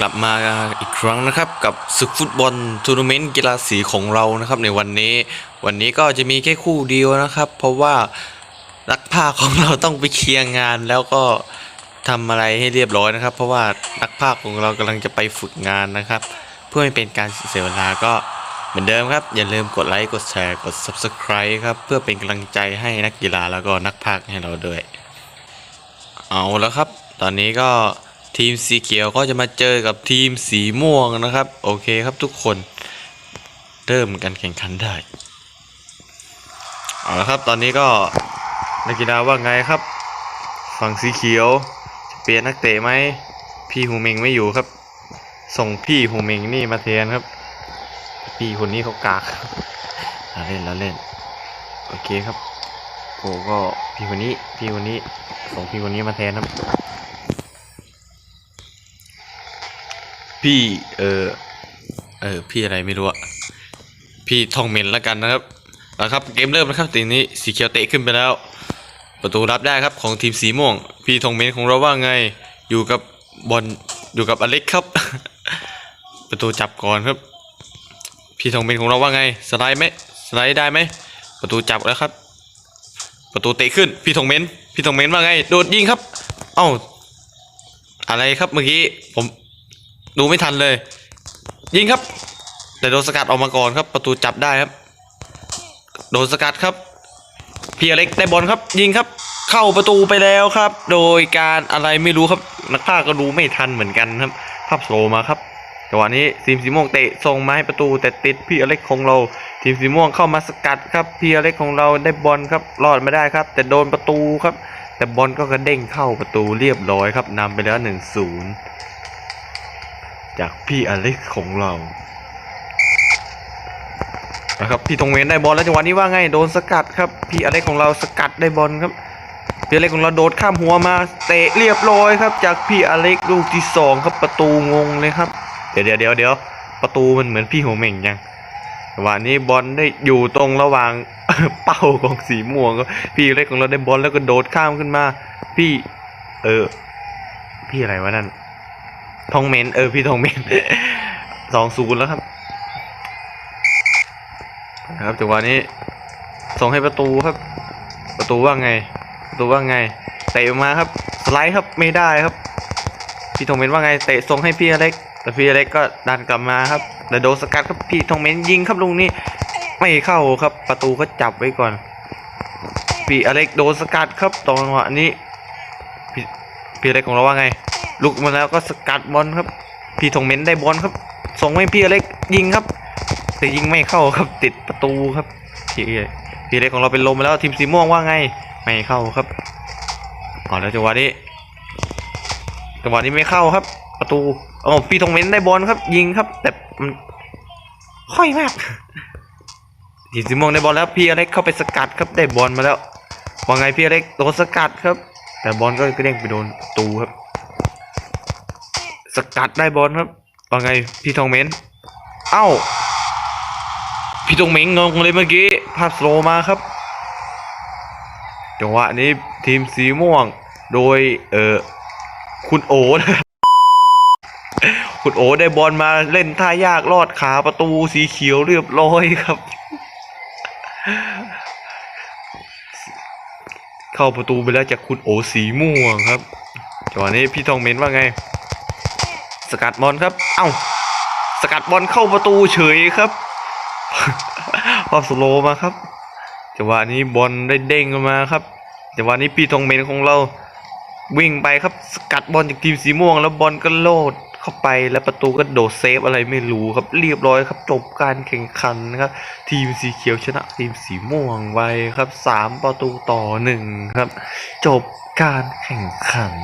กลับมาอีกครั้งนะครับกับศึกฟุตบอลทัวร์นาเมนต์กีฬาสีของเรานะครับ ในวันนี้ วันนี้ก็จะมีแค่คู่เดียวนะครับ เพราะว่านักพากย์ของเราต้องไปเคลียร์งานแล้วก็ทำอะไรให้เรียบร้อยนะครับ เพราะว่านักพากย์ของเรากำลังจะไปฝึกงานนะครับ เพื่อไม่เป็นการเสียเวลาก็เหมือนเดิมครับ อย่าลืมกดไลค์กดแชร์กด subscribe ครับ เพื่อเป็นกำลังใจให้นักกีฬาแล้วก็นักพากย์ให้เราด้วย เอาแล้วครับ ตอนนี้ก็ ทีมสีเขียวก็จะมาเจอกับทีมสีม่วงนะครับ โอเคครับทุกคน เริ่มการแข่งขันได้ เอาละครับตอนนี้ก็นักกีฬาว่าไงครับ ฝั่งสีเขียวจะเปลี่ยนนักเตะไหมพี่ฮูเมงไม่อยู่ครับ ส่งพี่ฮูเมงนี่มาแทนครับ พี่คนนี้เขากากเราเล่นเราเล่นโอเคครับโอ้ก็พี่คนนี้พี่คนนี้ส่งพี่คนนี้มาแทนครับ พี่เออเออพี่อะไรไม่รู้อะพี่ทองเมนแล้วกันนะครับเอาครับเกมเริ่มแล้วครับทีนี้สีเขียวเตะขึ้นไปแล้ว ประตูรับได้ครับของทีมสีม่วง พี่ทองเมนของเราว่าไงอยู่กับบอลอยู่กับอเล็กครับ ประตูจับก่อนครับ พี่ทองเมนของเราว่าไงสไลด์ไหมสไลด์ได้ไหมประตูจับแล้วครับ ประตูเตะขึ้นพี่ทองเมนพี่ทองเมนว่าไง โดดยิงครับ เอ้าอะไรครับเมื่อกี้ผม ดูไม่ทันเลย ยิงครับ แต่โดนสกัดออกมาก่อนครับ ประตูจับได้ครับ โดนสกัดครับพี่อเล็กได้บอลครับ ยิงครับ เข้าประตูไปแล้วครับ โดยการอะไรไม่รู้ครับ นักพากก็ดูไม่ทันเหมือนกันครับ ภาพโสลมาครับจังหวะนี้ทีมสีม่วงเตะส่งมาให้ประตูแต่ติดพี่อเล็กของเรา ทีมสีม่วงเข้ามาสกัดครับพี่อเล็กของเราได้บอลครับรอดไม่ได้ครับ แต่โดนประตูครับ แต่บอลก็กระเด้งเข้าประตูเรียบร้อยครับนำไปแล้วหนึ่งศูนย์ จากพี่อเล็กของเรานะครับพี่ธงเวนได้บอลแล้วจังหวะนี้ว่าไงโดนสกัดครับพี่อเล็กของเราสกัดได้บอลครับพี่อเล็กของเราโดดข้ามหัวมาเตะเรียบร้อยครับ จากพี่อเล็กลูกที่สองครับประตูงงเลยครับ เดี๋ยวเดี๋ยวเดี๋ยวเดี๋ยวประตูมันเหมือนพี่หัวเหม่งยังจังหวะนี้บอลได้อยู่ตรงระหว่างเป้าของสีม่วงครับพี่อเล็กของเราได้บอลแล้วก็โดดข้ามขึ้นมา พี่ เออ พี่อะไรวะนั่น ทองเมนเออพี่ทองเมนสองศูนย์แล้วครับนะครับจังหวะนี้ส่งให้ประตูครับ ประตูว่าไง ประตูว่าไงเตะมาครับสไลด์ครับไม่ได้ครับ พี่ทองเมนว่าไงเตะส่งให้พี่อเล็กแต่พี่อเล็กก็ดันกลับมาครับแต่โดนสกัดครับพี่ทองเมนยิงครับลุงนี้ไม่เข้าครับ ประตูก็จับไว้ก่อน พี่อเล็กโดนสกัดครับตอนจังหวะนี้พี่พี่อเล็กของเราว่าไง ลุกมาแล้วก็สกัดบอลครับ พี่ทองเม้นได้บอลครับ ส่งให้พี่อเล็กยิงครับ แต่ยิงไม่เข้าครับติดประตูครับพี่พี่เล็กของเราเป็นลมแล้วทีมสีม่วงว่าไง ไม่เข้าครับเอาแล้วจังหวะนี้จังหวะนี้ไม่เข้าครับ ประตูอ๋อพี่ทองเม้นได้บอลครับ ยิงครับ แต่มันค่อยมากทีมสีม่วงได้บอลแล้วพี่อเล็กเข้าไปสกัดครับได้บอลมาแล้วว่าไงพี่อเล็กโดนสกัดครับ แต่บอลก็กระเด้งไปโดนประตูครับ สกัดได้บอลครับว่าไงพี่ทองเมนเอ้า พี่ทองเมนงงเลยเมื่อกี้ภาสโลมาครับ จังหวะนี้ทีมสีม่วง โดยเออคุณโอนะคุณโอได้บอลมาเล่นท่ายากลอดขาประตูสีเขียวเรียบร้อยครับ เข้าประตูไปแล้วจากคุณโอสีม่วงครับจังหวะนี้พี่ทองเมนว่าไง สกัดบอลครับ เอ้า สกัดบอลเข้าประตูเฉยครับพอสโลมาครับ จังหวะนี้บอลได้เด้งมาครับ จังหวะนี้พี่ทองเมนของเรา วิ่งไปครับ สกัดบอลจากทีมสีม่วง แล้วบอลก็โลดเข้าไปแล้วประตูก็โดดเซฟอะไรไม่รู้ครับ เรียบร้อยครับจบการแข่งขันนะครับ ทีมสีเขียวชนะทีมสีม่วงไว้ครับสามประตูต่อหนึ่งครับ จบการแข่งขัน